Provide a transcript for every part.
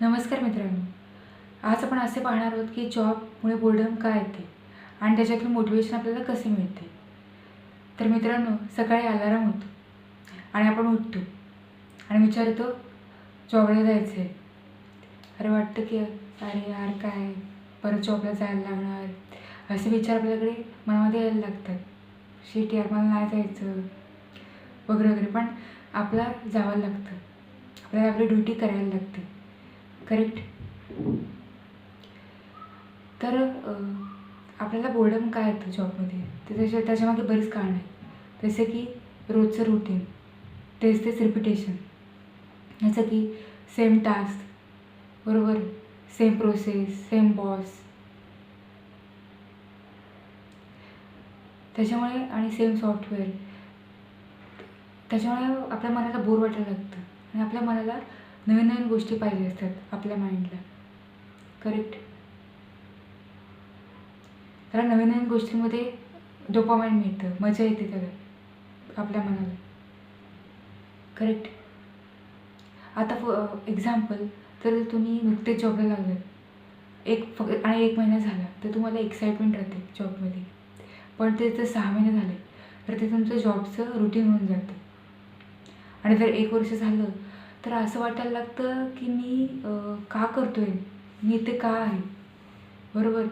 नमस्कार मित्रांनो. आज आपण असे पाहणार आहोत की जॉबमुळे बोर्डम काय येते आणि त्याच्यातून मोटिवेशन आपल्याला कसे मिळते. तर मित्रांनो सकाळी अलाराम होतो आणि आपण उठतो आणि विचारतो जॉबला जायचं आहे अरे वाटतं की अरे यार काय? परत जॉबला जायला लागणार. असे विचार आपल्याकडे मनामध्ये यायला लागतात. शेट यार मला नाही जायचं. वगैरे वगैरे. पण आपला जावं लागतं. आपल्याला आपली ड्युटी करायला लागते. करेक्ट तर आपल्याला बोर्डम काय येतं जॉबमध्ये ते त्याच्या त्याच्यामागे बरीच कारण आहेत. जसे की रोजचं रुटीन तेच तेच रिपिटेशन जसं की सेम टास्क बरोबर? सेम प्रोसेस सेम बॉस त्याच्यामुळे आणि सेम सॉफ्टवेअर त्याच्यामुळे आपल्या मनाला बोर वाटायला लागतं. आणि आपल्या मनाला नवीन नवीन गोष्टी पाहिजे असतात आपल्या माइंडला. करेक्ट त्याला नवीन नवीन गोष्टींमध्ये डोपामाइन मिळतं मजा येते त्याला आपल्या मनाला. करेक्ट आता फ एक्झाम्पल तर तुम्ही नुकतेच जॉबला लागलं एक फक्त आणि एक महिना झाला तर तुम्हाला एक्साइटमेंट राहते जॉबमध्ये पण ते जर सहा महिने झाले तर ते तुमचं जॉबचं रुटीन होऊन जातं. आणि जर एक वर्ष झालं तर असं वाटायला लागतं की मी का करतो आहे मी इथे का आहे? बरोबर?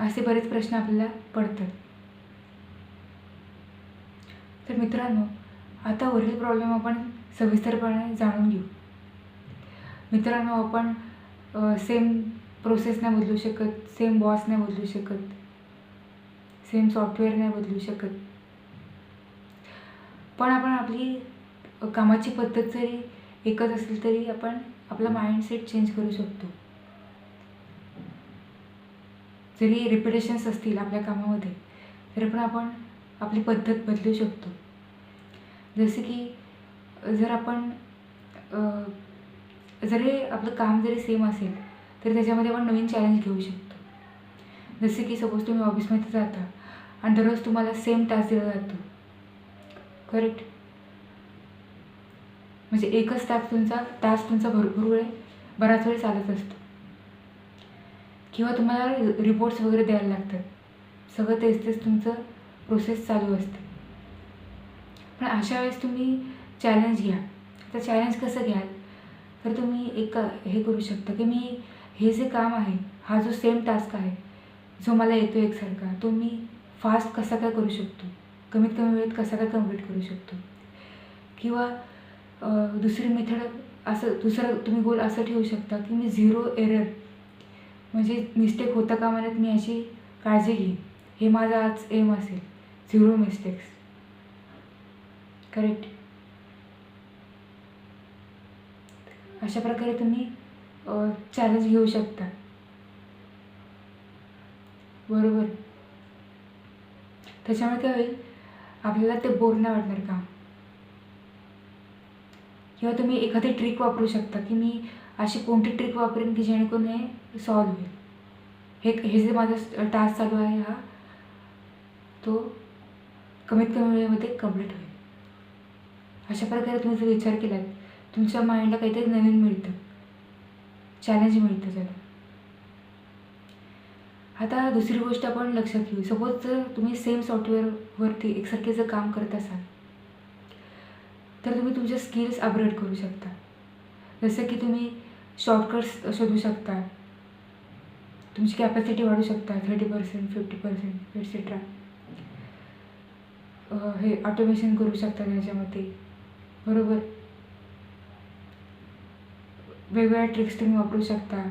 असे बरेच प्रश्न आपल्याला पडतात. तर मित्रांनो आता वरील प्रॉब्लेम आपण सविस्तरपणे जाणून घेऊ. मित्रांनो आपण सेम प्रोसेस नाही बदलू शकत सेम बॉस नाही बदलू शकत सेम सॉफ्टवेअर नाही बदलू शकत. पण आपण आपली कामाची पद्धत जरी एकच असेल तरी आपण आपला माइंडसेट चेंज करू शकतो. जरी रिपिटेशन्स असतील आपल्या कामामध्ये तरी पण आपण आपली पद्धत बदलू शकतो. जसे की जर आपण जरी आपलं काम जरी सेम असेल तरी त्याच्यामध्ये आपण नवीन चॅलेंज घेऊ शकतो. जसे की सपोज तुम्ही ऑफिसमध्ये जाता आणि दररोज तुम्हाला सेम टास्क दिला जातो. करेक्ट म्हणजे एकच तास तुमचा तास तुमचा भरपूर वेळ बराच वेळ चालत असतो. किंवा तुम्हाला रिपोर्ट्स वगैरे द्यायला लागतात. सगळं तेच तेच तुमचं प्रोसेस चालू असते. पण अशा वेळेस तुम्ही चॅलेंज घ्या. तर चॅलेंज कसं घ्याल? तर तुम्ही एक हे करू शकता की मी हे जे काम आहे हा जो सेम टास्क आहे जो मला येतो एकसारखा तो मी फास्ट कसा काय करू शकतो? कमीत कमी वेळेत कसा काय कंप्लीट करू शकतो? किंवा दुसरी मेथड असं दुसरं तुम्ही गोल असं ठेवू शकता की मी झिरो एरर म्हणजे मिस्टेक होता कामा म्हणत मी याची काळजी घेईन. हे माझा आज एम असेल. झिरो मिस्टेक्स करेक्ट अशा प्रकारे तुम्ही चॅलेंज घेऊ शकता. बरोबर? त्याच्यामुळे काय होईल? आपल्याला ते बोर नाही वाटणार काम किंवा तुम्ही एखादी ट्रिक वापरू शकता की मी अशी कोणती ट्रिक वापरेन की जेणेकरून हे सॉल्व होईल. हे हे जे माझा टास्क चालू आहे हा तो कमीत कमी वेळेमध्ये कंप्लीट होईल. अशा प्रकारे तुम्ही जर विचार केलात तुमच्या माइंडला काहीतरी नवीन मिळतं. चॅलेंज मिळतं त्याला. आता दुसरी गोष्ट आपण लक्षात घेऊ. सपोज जर तुम्ही सेम सॉफ्टवेअरवरती एकसारखे जर काम करत असाल तर तुम्ही तुमचे स्किल्स अपग्रेड करू शकता. जसं की तुम्ही शॉर्टकट्स शोधू शकता. तुमची कॅपॅसिटी वाढू शकता thirty percent fifty percent etcetera हे ऑटोमेशन करू शकता त्याच्यामध्ये. बरोबर? वेगवेगळ्या ट्रिक्स तुम्ही वापरू शकता.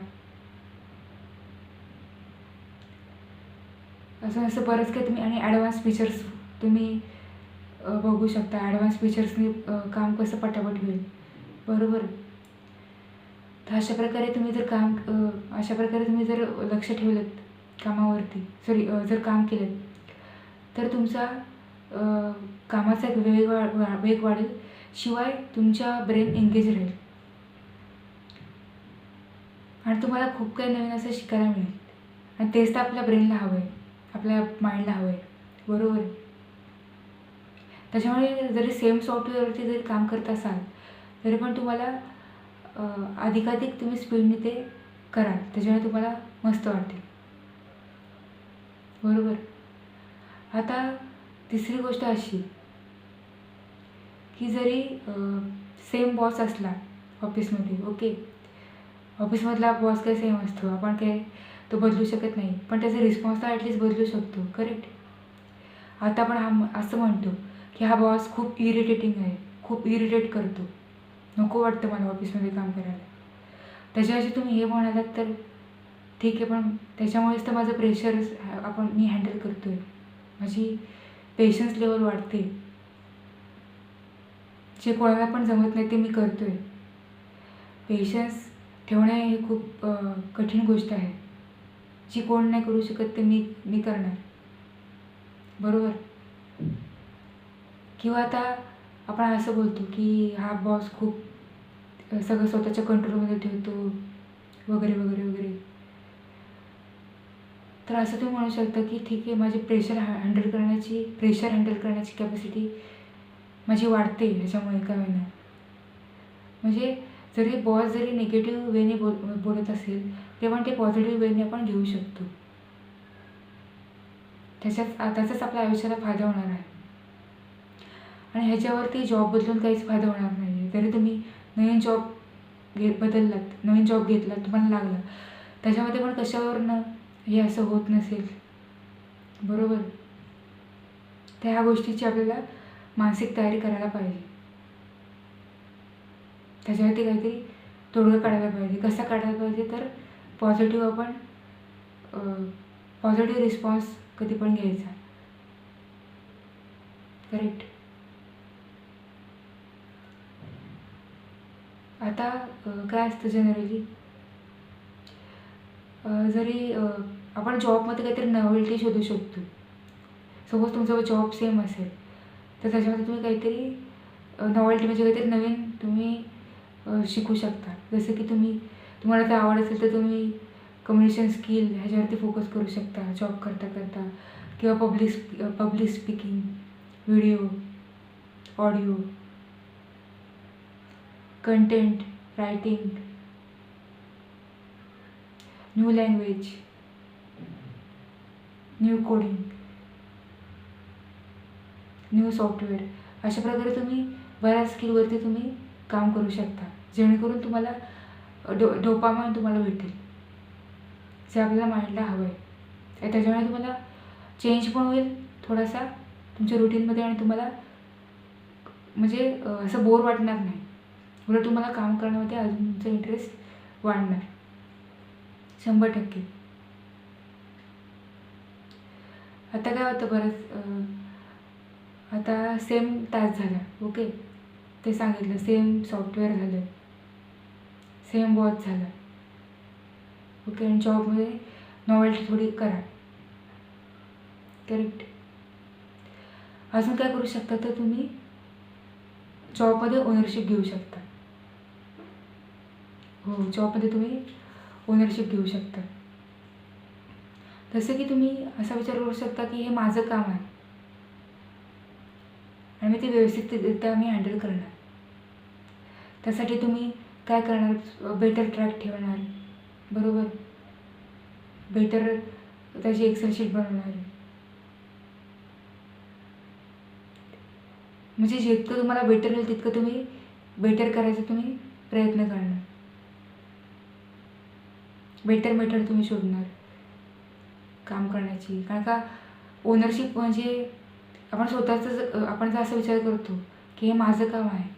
असं असं बरंच काही तुम्ही आणि ॲडव्हान्स फीचर्स तुम्ही बघू शकता. ॲडव्हान्स फीचर्सनी काम कसं पटापट होईल. बरोबर? तर अशा प्रकारे तुम्ही जर काम अशा प्रकारे तुम्ही जर लक्ष ठेवलं कामावरती सॉरी जर काम केलं तर तुमचा कामाचा एक वेग वा वा- वेग वाढेल. शिवाय तुमच्या ब्रेन एंगेज राहील. आणि तुम्हाला खूप काही नवीन असं शिकायला मिळेल. आणि तेच तर आपल्या ब्रेनला हवं आहे आपल्या माइंडला हवं आहे बरोबर? आहे त्याच्यामुळे जरी सेम सॉफ्टवेअरवरती जरी काम करत असाल तरी पण तुम्हाला अधिकाधिक तुम्ही स्पीडने ते कराल. त्याच्यामुळे तुम्हाला मस्त वाटेल बरोबर? आता तिसरी गोष्ट अशी की जरी सेम बॉस असला ऑफिसमध्ये ओके ऑफिसमधला बॉस काही सेम असतो. आपण काय तो बदलू शकत नाही. पण त्याचा रिस्पॉन्स तर ॲटलीस्ट बदलू शकतो. करेक्ट आता आपण हा असं म्हणतो की हा बॉस खूप इरिटेटिंग आहे. खूप इरिटेट करतो. नको वाटतं मला ऑफिसमध्ये काम करायला. त्याच्याऐवजी तुम्ही हे म्हणालात तर ठीक आहे पण त्याच्यामुळेच तर माझं प्रेशर आपण मी हँडल करतो आहे माझी पेशन्स लेवल वाढते. जे कोणाला पण जमत नाही ते मी करतो आहे पेशन्स ठेवणे हे खूप कठीण गोष्ट आहे. जी कोण नाही करू शकत ते मी मी करणार. बरोबर? किंवा आता आपण असं बोलतो की हा बॉस खूप सगळं स्वतःच्या कंट्रोलमध्ये ठेवतो वगैरे वगैरे वगैरे. तर असं तुम्ही म्हणू शकता की ठीक आहे माझी प्रेशर हँडल करण्याची प्रेशर हँडल करण्याची कॅपॅसिटी माझी वाढते ह्याच्यामुळे का होईना. म्हणजे जरी बॉस जरी निगेटिव्ह वेने बोल बोलत असेल तेव्हा ते पॉझिटिव्ह वेने आपण घेऊ शकतो. त्याच्यात त्याचाच आपल्या आयुष्याला फायदा होणार आहे. आणि ह्याच्यावरती जॉब बदलून काहीच फायदा होणार नाही आहे जरी तुम्ही नवीन जॉब घे बदललात नवीन जॉब घेतलात तुम्हाला लागला त्याच्यामध्ये पण कशावरनं हे असं होत नसेल? बरोबर? त्या ह्या गोष्टीची आपल्याला मानसिक तयारी करायला पाहिजे. त्याच्यावरती काहीतरी तोडगा काढायला पाहिजे. कसा काढायला पाहिजे तर पॉझिटिव्ह आपण पॉझिटिव्ह रिस्पॉन्स कधी पण घ्यायचा. करेक्ट आता काय असतं जनरली जरी आपण जॉबमध्ये काहीतरी नॉवेल्टी शोधू शकतो. सपोज तुमचा जॉब सेम असेल तर त्याच्यामध्ये तुम्ही काहीतरी नॉवेल्टी म्हणजे काहीतरी नवीन तुम्ही शिकू शकता. जसं की तुम्ही तुम्हाला जर आवड असेल तर तुम्ही कम्युनिकेशन स्किल ह्याच्यावरती फोकस करू शकता जॉब करता करता. किंवा public public speaking video audio content writing new language new coding new software अशा प्रकारे तुम्ही बऱ्याच स्किलवरती तुम्ही काम करू शकता. जेणेकरून तुम्हाला डो डोपामान तुम्हाला भेटेल. जे आपल्याला माइंडला हवं आहे त्याच्यामुळे तुम्हाला चेंज पण होईल थोडासा तुमच्या रुटीनमध्ये आणि तुम्हाला म्हणजे असं बोर वाटणार नाही. उलट तुम्हाला काम करण्यामध्ये अजून तुमचा इंटरेस्ट वाढणार. शंभर टक्के. आता काय होतं बरंच आता सेम तास झाला ओके ते सांगितलं सेम सॉफ्टवेअर झालं सेम वॉच झालं ओके आणि जॉबमध्ये नॉवेल्टी थोडी करा. करेक्ट अजून काय करू शकता तर तुम्ही जॉबमध्ये ओनरशिप घेऊ शकता. हो जॉबमध्ये तुम्ही ओनरशिप घेऊ शकता. जसं की तुम्ही असा विचार करू शकता की हे माझं काम आहे. आणि मी ते व्यवस्थितरित्या मी हँडल करणार. त्यासाठी तुम्ही काय करणार? बेटर ट्रॅक ठेवणार. बरोबर? बेटर त्याची एक्सेल शीट बनवणार. म्हणजे जितकं तुम्हाला बेटर होईल तितकं तुम्ही बेटर करायचा तुम्ही प्रयत्न करणार. बेटर मेथड तुम्ही शोधणार. काम करण्याची. कारण का ओनरशिप म्हणजे आपण स्वतःचं आपण जर असा विचार करतो की हे माझं काम आहे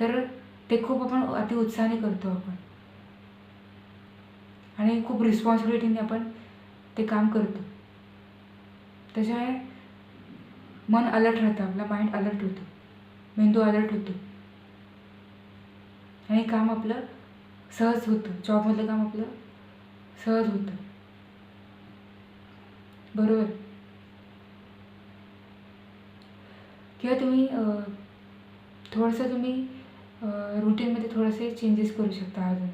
तर ते खूप आपण अति उत्साहाने करतो आपण. आणि खूप रिस्पॉन्सिबिलिटीने आपण ते काम करतो. त्याच्यामुळे मन अलर्ट राहतं आपला माइंड अलर्ट होतो. मेंदू अलर्ट होतो. आणि काम आपलं सहज होतं. जॉबमधलं काम आपलं सहज होतं. बरोबर. किंवा तुम्ही थोडंसं तुम्ही रुटीनमध्ये थोडेसे चेंजेस करू शकता अजून.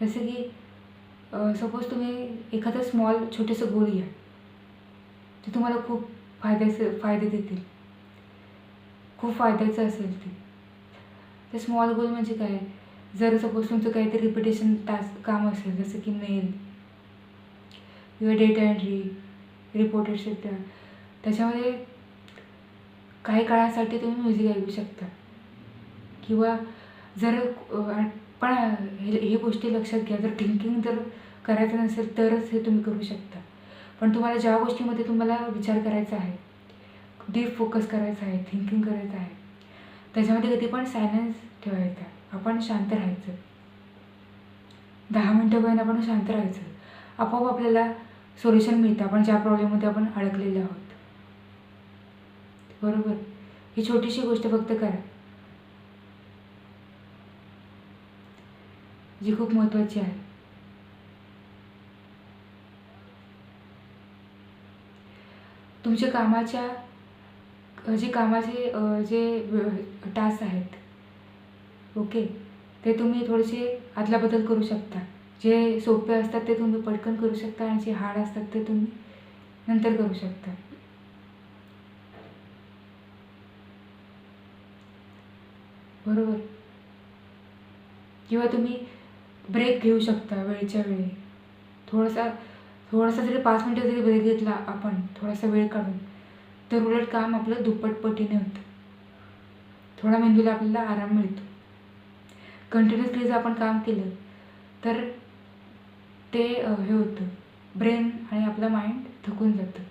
जसं की सपोज तुम्ही एखादं स्मॉल छोटंसं गोल घ्या. ते तुम्हाला खूप फायद्याचं फायदे देतील. खूप फायद्याचं असेल ते. ते स्मॉल गोल म्हणजे काय? जर सपोज तुमचं काहीतरी रिपिटेशन टास्क काम असेल जसं की मेल किंवा डेटा एंट्री रिपोर्ट एक्सेट्रा त्याच्यामध्ये काही काळासाठी तुम्ही म्युझिक ऐकू शकता. किंवा जर पण हे हे गोष्टी लक्षात घ्या जर थिंकिंग जर करायचं नसेल तरच हे तुम्ही करू शकता. पण तुम्हाला ज्या गोष्टीमध्ये तुम्हाला विचार करायचा आहे डीप फोकस करायचा आहे थिंकिंग करायचं आहे त्याच्यामध्ये कधी पण सायलेन्स ठेवायचा. आपण शांत राहायचं. दहा मिनटं पर्यंत आपण शांत राहायचं. आपोआप आपल्याला सोल्युशन मिळतं. आपण ज्या प्रॉब्लेममध्ये आपण अडकलेले आहोत. बरोबर? ही छोटीशी गोष्ट फक्त करा. जी खूप महत्त्वाची आहे. तुमच्या कामाच्या जे कामाचे जे टास्क आहेत ओके. ते तुम्ही थोडेसे अदलाबदल करू शकता. जे सोपे असतात ते तुम्ही पटकन करू शकता आणि जे हार्ड असतात ते तुम्ही नंतर करू शकता. बरोबर? किंवा तुम्ही ब्रेक घेऊ शकता वेळच्या वेळी. थोडासा थोडासा जरी पाच मिनटं जरी ब्रेक घेतला आपण थोडासा वेळ काढून तर उलट काम आपलं दुप्पट पटीने होतं. थोडा मेंदूला आपल्याला आराम मिळतो. कंटिन्युअसली जर आपण काम केलं तर ते हे होतं. ब्रेन आणि आपलं माइंड थकून जातं.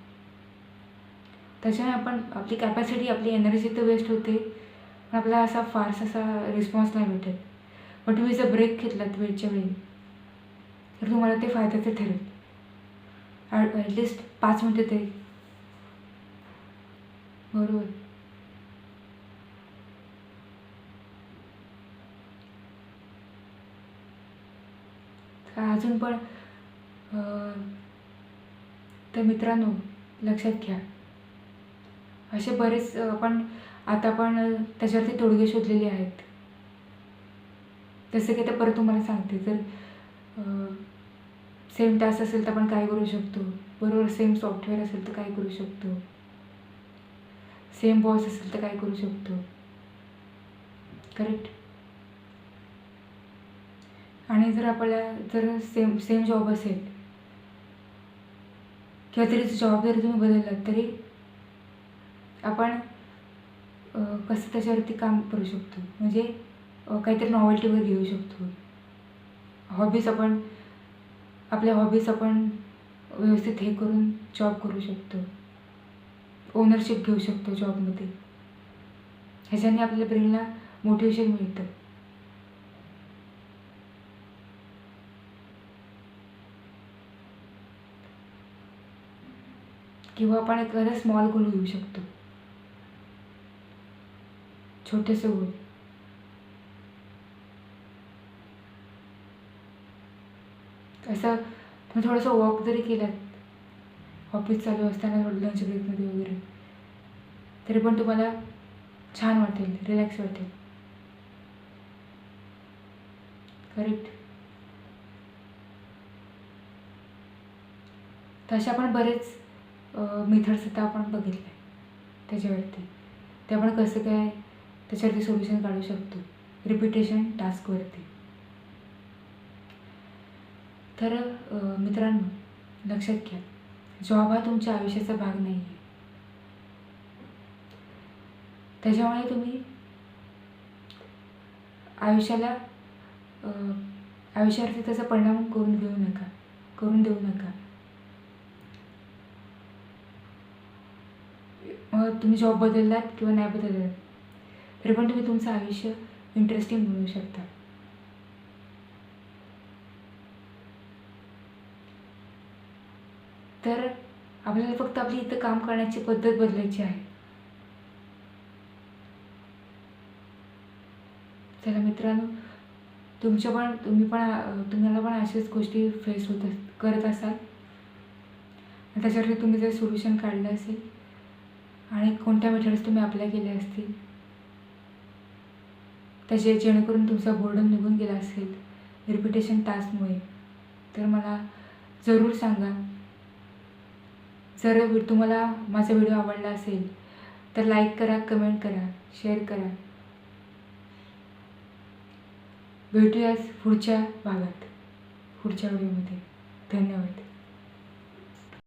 त्याच्याने आपण आपली कॅपॅसिटी आपली एनर्जी तर वेस्ट होते पण आपला असा फारसा असा रिस्पॉन्स नाही भेटत. पण तुम्ही जर ब्रेक घेतलात वेळच्या वेळी तर तुम्हाला ते फायद्याचं ठरेल. ॲटलिस्ट पाच मिनटं तरी. बरोबर. का अजून पण तर मित्रांनो लक्षात घ्या. असे बरेच आपण आता पण त्याच्यावरती तोडगे शोधलेले आहेत. जसं की आता परत तुम्हाला सांगते जर सेम टास्क असेल तर आपण काय करू शकतो? बरोबर सेम सॉफ्टवेअर असेल तर काय करू शकतो? सेम बॉस असेल तर काय करू शकतो? करेक्ट आणि जर आपल्या जर सेम सेम जॉब असेल किंवा तरी जॉब जरी तुम्ही बदललात तरी आपण कसं त्याच्यावरती काम करू शकतो? म्हणजे काहीतरी नॉवेल्टी वगैरे घेऊ शकतो. हॉबीज आपण आपल्या हॉबीज आपण व्यवस्थित हे करून जॉब करू शकतो. ओनरशिप घेऊ शकतो जॉबमध्ये ह्याच्याने आपल्या ब्रेनला मोटिवेशन मिळतं. किंवा आपण एखादा स्मॉल गोल घेऊ शकतो. छोटेसे गोल असं तुम्ही थोडंसं वॉक जरी केलात ऑफिस चालू असताना थोडं लंच ब्रेकमध्ये वगैरे तरी पण तुम्हाला छान वाटेल रिलॅक्स वाटेल. करेक्ट तसे आपण बरेच मेथड्स आता आपण आहे त्याच्यावरती. ते आपण कसं काय त्याच्यावरती सोल्युशन काढू शकतो? रिपिटेशन टास्कवरती तर मित्रांनो लक्षात घ्या. जॉब हा तुमच्या आयुष्याचा भाग नाही आहे त्याच्यामुळे तुम्ही आयुष्याला आयुष्यावरती त्याचा परिणाम करून घेऊ नका. करून देऊ नका. मग तुम्ही जॉब बदललात किंवा नाही बदललात तरी पण तुम्ही तुमचं आयुष्य इंटरेस्टिंग बनवू शकता. तर आपल्याला फक्त आपली इथं काम करण्याची पद्धत बदलायची आहे. चला मित्रांनो तुमच्या पण तुम्ही पण तुम्हाला पण अशाच गोष्टी फेस होत अस करत असाल. त्याच्यासाठी त्याच्यावरती तुम्ही जर सोल्युशन काढलं असेल आणि कोणत्या मेथड्स तुम्ही अप्लाय केले असतील? त्याचे जेणेकरून तुमचा बोर्डम निघून गेला असेल रिपिटेशन टास्कमुळे तर मला जरूर सांगा. जर तुम्हाला माझा व्हिडिओ आवडला असेल तर लाईक करा कमेंट करा शेअर करा. भेटूयाच पुढच्या भागात पुढच्या व्हिडिओमध्ये धन्यवाद.